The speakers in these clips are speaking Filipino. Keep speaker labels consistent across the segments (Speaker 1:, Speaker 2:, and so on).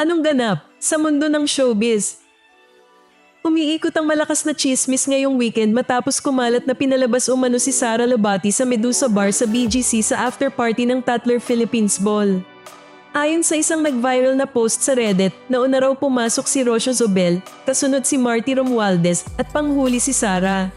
Speaker 1: Anong ganap sa mundo ng showbiz? Umiikot ang malakas na chismis ngayong weekend matapos kumalat na pinalabas umano si Sara Labati sa Medusa Bar sa BGC sa after party ng Tatler Philippines Ball. Ayon sa isang nag-viral na post sa Reddit, nauna raw pumasok si Rocio Zobel, kasunod si Marty Romualdez at panghuli si Sara.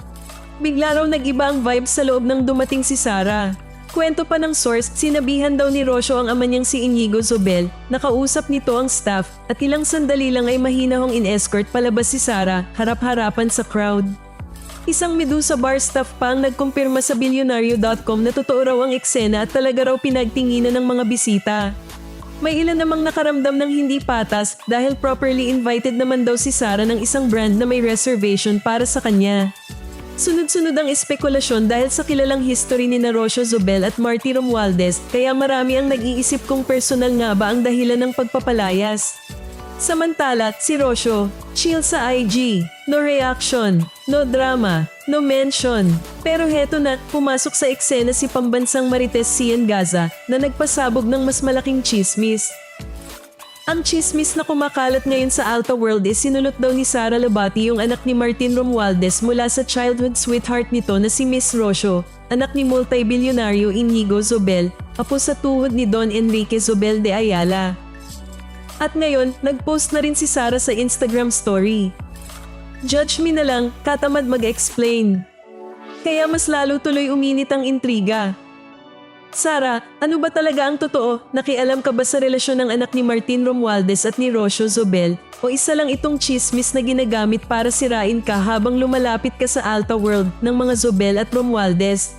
Speaker 1: Bigla raw nag-iba ang vibes sa loob ng dumating si Sara. Kwento pa ng source, sinabihan daw ni Rocio ang ama niyang si Inigo Zobel, nakausap nito ang staff at ilang sandali lang ay mahinahong in-escort palabas si Sara harap-harapan sa crowd. Isang Medusa bar staff pa ang nagkumpirma sa Billionario.com na totoo raw ang eksena at talaga raw pinagtinginan ng mga bisita. May ilan namang nakaramdam ng hindi patas dahil properly invited naman daw si Sara ng isang brand na may reservation para sa kanya. Sunod-sunod ang espekulasyon dahil sa kilalang history ni Rocio Zobel at Marty Romualdez kaya marami ang nag-iisip kung personal nga ba ang dahilan ng pagpapalayas. Samantala, si Rocio, chill sa IG, no reaction, no drama, no mention. Pero heto na, pumasok sa eksena si pambansang Marites Cian Gaza na nagpasabog ng mas malaking chismis. Ang chismis na kumakalat ngayon sa Alta World is sinulot daw ni Sara Labati yung anak ni Martin Romualdez mula sa childhood sweetheart nito na si Miss Rocio, anak ni multibilyonaryo Inigo Zobel, apo sa tuhod ni Don Enrique Zobel de Ayala. At ngayon, nag-post na rin si Sara sa Instagram story. Judge me na lang, katamad mag-explain. Kaya mas lalo tuloy uminit ang intriga. Sara, ano ba talaga ang totoo? Nakialam ka ba sa relasyon ng anak ni Martin Romualdez at ni Rocio Zobel? O isa lang itong chismis na ginagamit para sirain ka habang lumalapit ka sa Alta World ng mga Zobel at Romualdez?